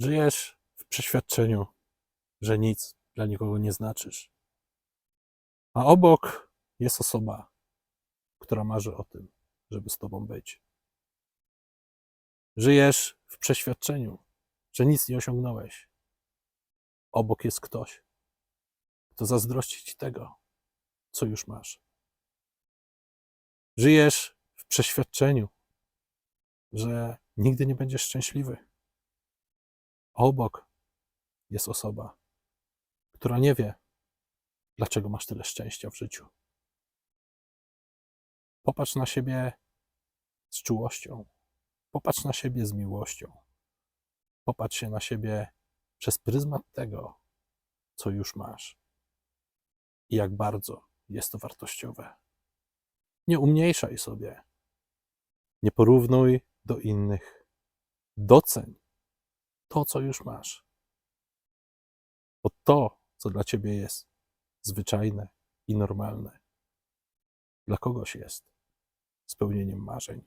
Żyjesz w przeświadczeniu, że nic dla nikogo nie znaczysz. A obok jest osoba, która marzy o tym, żeby z tobą być. Żyjesz w przeświadczeniu, że nic nie osiągnąłeś. Obok jest ktoś, kto zazdrości ci tego, co już masz. Żyjesz w przeświadczeniu, że nigdy nie będziesz szczęśliwy. Obok jest osoba, która nie wie, dlaczego masz tyle szczęścia w życiu. Popatrz na siebie z czułością. Popatrz na siebie z miłością. Popatrz się na siebie przez pryzmat tego, co już masz i jak bardzo jest to wartościowe. Nie umniejszaj sobie. Nie porównuj do innych. Doceń to, co już masz. Bo to, co dla ciebie jest zwyczajne i normalne, dla kogoś jest spełnieniem marzeń.